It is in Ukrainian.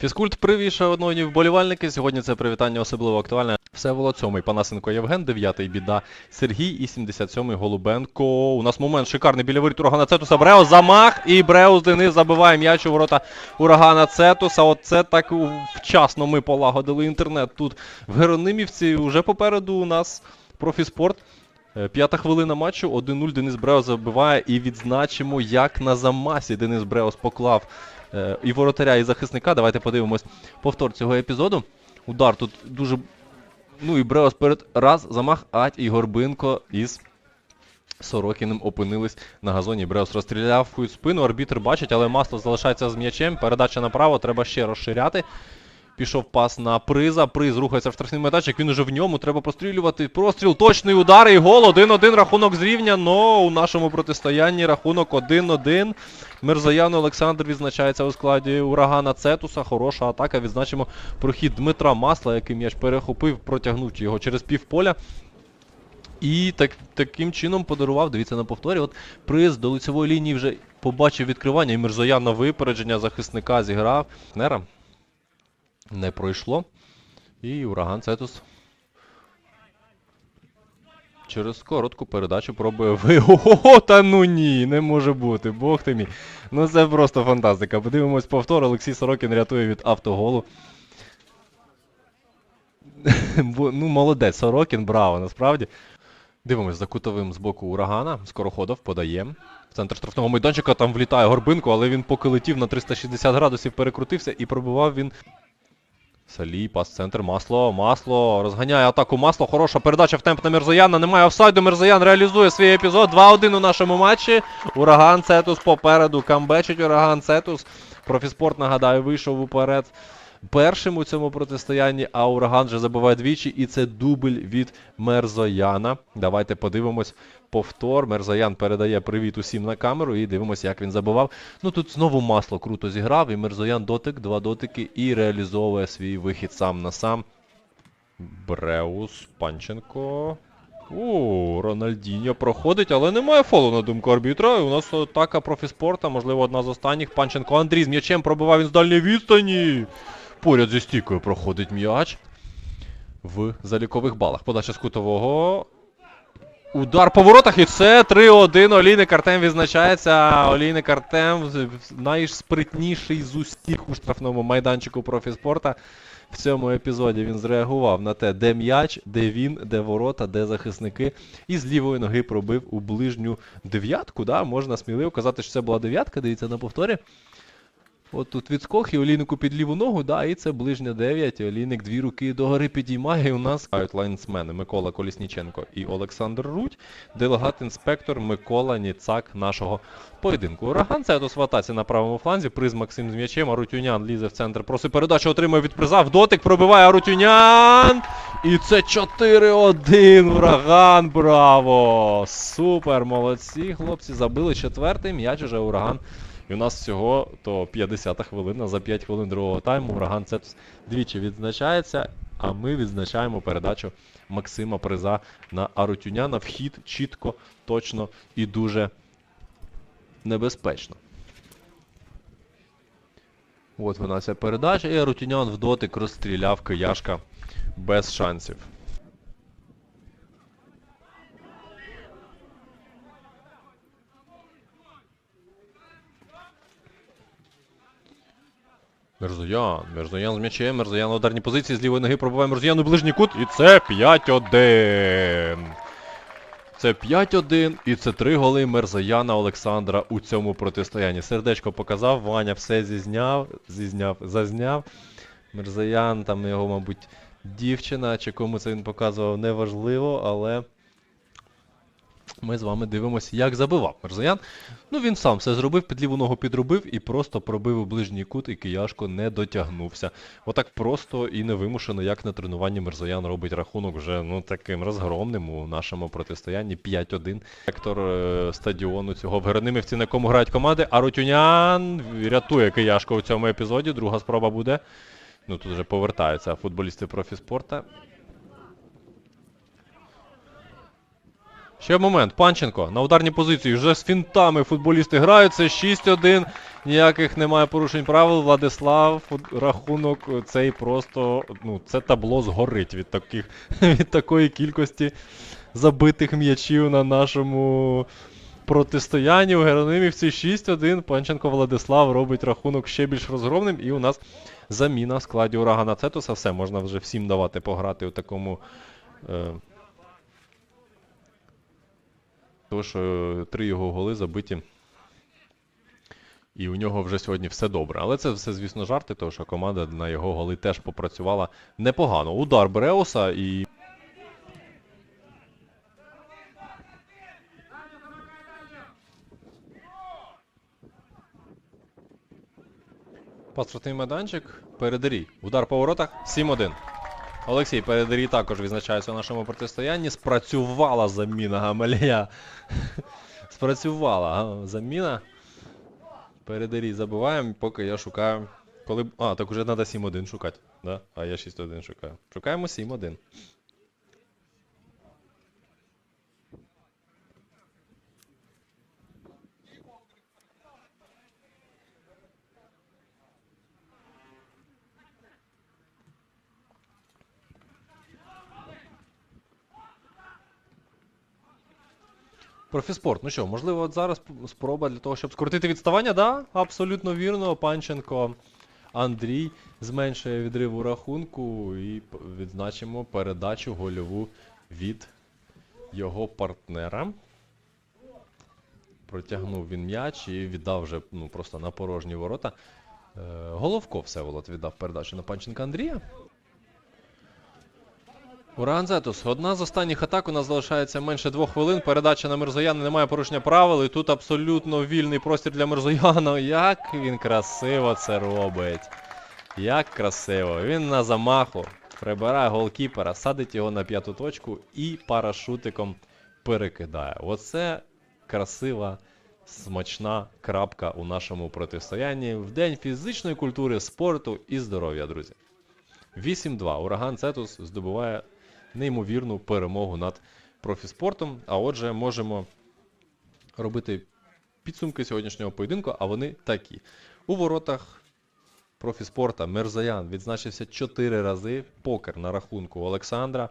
Фізкульт привіт, шановні вболівальники. Сьогодні це привітання особливо актуальне. Все було сьомий Панасенко Євген, дев'ятий біда Сергій і 77-й Голубенко. У нас момент шикарний біля воріт урагана Цетуса. Бреус замах і Бреус Денис забиває м'яч у ворота урагана Цетуса. Оце так вчасно ми полагодили інтернет тут в Геронимівці. Уже попереду у нас профіспорт. Е, П'ята хвилина матчу, 1-0 Денис Бреус забиває і відзначимо, як на замасі Денис Бреус поклав і воротаря, і захисника. Давайте подивимось повтор цього епізоду. Удар тут дуже. Ну і Бреус перед раз, замах, ать і Горбинко із Сорокіним опинились на газоні. Бреус розстріляв у спину, арбітр бачить, але масло залишається з м'ячем. Передача направо, треба ще розширяти. Пішов пас на приза. Приз рухається в штрафний майданчик. Він уже в ньому. Треба пострілювати. Простріл, точний удар і гол. 1-1 рахунок зрівня. Но у нашому протистоянні рахунок 1-1. Мирзаян Олександр відзначається у складі урагана Цетуса. Хороша атака. Відзначимо прохід Дмитра Масла, який м'яч перехопив, протягнув його через півполя. І так, таким чином подарував, дивіться на повторі, от приз до лицевої лінії вже побачив відкривання, і Мирзоян на випередження захисника зіграв. Нера не пройшло. І ураган Цетус через коротку передачу пробує ви. Ого, та ну ні, не може бути, бог ти мій. Ну це просто фантастика. Подивимось повтор. Олексій Сорокін рятує від автоголу. Ну, молодець, Сорокін, браво, насправді. Дивимось за кутовим з боку урагана. Скороходов подає. В центр штрафного майданчика там влітає Горбинко, але він поки летів на 360 градусів, перекрутився і пробивав він. Салій, пас центр, масло, масло, розганяє атаку масло. Хороша передача в темп на Мірзояна. Немає офсайду. Мірзоян реалізує свій епізод. 2-1 у нашому матчі. Ураган Цетус попереду. Камбечить ураган Цетус. Профіспорт, нагадаю, вийшов уперед першим у цьому протистоянні, а ураган вже забиває двічі, і це дубль від Мерзояна. Давайте подивимось повтор. Мерзоян передає привіт усім на камеру і дивимося, як він забивав. Ну тут знову масло круто зіграв, і Мерзоян дотик, два дотики і реалізовує свій вихід сам на сам. Бреус, Панченко. У, Рональдіньо проходить, але немає фолу на думку арбітра. І у нас атака профіспорта, можливо, одна з останніх. Панченко Андрій з м'ячем пробивав він з дальньої відстані. Поряд зі стійкою проходить м'яч. В залікових балах. Подача з кутового. Удар по воротах, і це 3-1. Олійник Артем відзначається. Олійник Артем найспритніший з усіх у штрафному майданчику профіспорта. В цьому епізоді він зреагував на те, де м'яч, де він, де ворота, де захисники. І з лівої ноги пробив у ближню дев'ятку. Да? Можна сміливо казати, що це була дев'ятка. Дивіться на повторі. От тут відскок і олійнику під ліву ногу, да, і це ближня 9. І олійник дві руки догори підіймає. І у нас лайнсмени Микола Колісніченко і Олександр Рудь, делегат-інспектор Микола Ніцак нашого поєдинку. Ураган це до на правому фланзі. Приз Максим з м'ячем. Арутюнян лізе в центр. Просить передачу, отримує від приза. В дотик пробиває Арутюнян. І це 4-1. Ураган. Браво! Супер! Молодці, хлопці. Забили четвертий. М'яч уже ураган. І у нас всього то 50-та хвилина за 5 хвилин другого тайму. Ураган Цетус двічі відзначається, а ми відзначаємо передачу Максима Приза на Арутюняна. Вхід чітко, точно і дуже небезпечно. От вона ця передача, і Арутюнян в дотик розстріляв кияшка без шансів. Мерзоян, Мерзоян з м'ячем, Мерзоян на ударній позиції, з лівої ноги пробиває Мерзоян у ближній кут, і це 5-1. Це 5-1, і це три голи Мерзояна Олександра у цьому протистоянні. Сердечко показав, Ваня все зізняв, зізняв, зазняв. Мерзоян, там його, мабуть, дівчина, чи кому це він показував, неважливо, але ми з вами дивимося, як забивав Мерзоян. Ну він сам все зробив, під ліву ногу підробив і просто пробив у ближній кут, і Кияшко не дотягнувся. Отак просто і невимушено, як на тренуванні Мерзоян робить рахунок вже ну таким розгромним у нашому протистоянні 5-1. Вектор е, стадіону цього Геронимівці, на якому грають команди. А Рутюнян рятує Кияшко у цьому епізоді. Друга спроба буде. Ну тут вже повертаються футболісти профіспорта. Ще момент. Панченко на ударній позиції. Вже з фінтами футболісти грають. Це 6-1. Ніяких немає порушень правил. Владислав, рахунок е, цей просто. Ну, це табло згорить від таких від такої кількості забитих м'ячів на нашому протистоянні. У Геронимівці 6-1. Панченко Владислав робить рахунок ще більш розгромним. І у нас заміна в складі урагана Цетуса. Все, можна вже всім давати пограти у такому. Е, тому що три його голи забиті. І у нього вже сьогодні все добре. Але це все, звісно, жарти, тому що команда на його голи теж попрацювала непогано. Удар Бреуса і. Паспортний майданчик. Передарій. Удар по воротах. 7-1. Олексій Передарій також відзначається у нашому протистоянні. Спрацювала заміна Гамалія. Спрацювала заміна. Передарій забуваємо, поки я шукаю. Коли... А, так уже треба 7-1 шукати. Да? А я 6-1 шукаю. Шукаємо 7-1. Профіспорт. Ну що, можливо, от зараз спроба для того, щоб скоротити відставання? Да, абсолютно вірно. Панченко Андрій зменшує відрив у рахунку і відзначимо передачу гольову від його партнера. Протягнув він м'яч і віддав вже ну, просто на порожні ворота. Е, Головко Всеволод віддав передачу на Панченка Андрія. Ураган Зетус. Одна з останніх атак у нас залишається менше двох хвилин. Передача на Мирзояна немає порушення правил. І тут абсолютно вільний простір для Мирзояна. Як він красиво це робить. Як красиво. Він на замаху прибирає голкіпера, садить його на п'яту точку і парашутиком перекидає. Оце красива, смачна крапка у нашому протистоянні в день фізичної культури, спорту і здоров'я, друзі. 8-2. Ураган Цетус здобуває неймовірну перемогу над профіспортом. А отже, можемо робити підсумки сьогоднішнього поєдинку, а вони такі. У воротах профіспорта Мерзаян відзначився 4 рази. Покер на рахунку Олександра.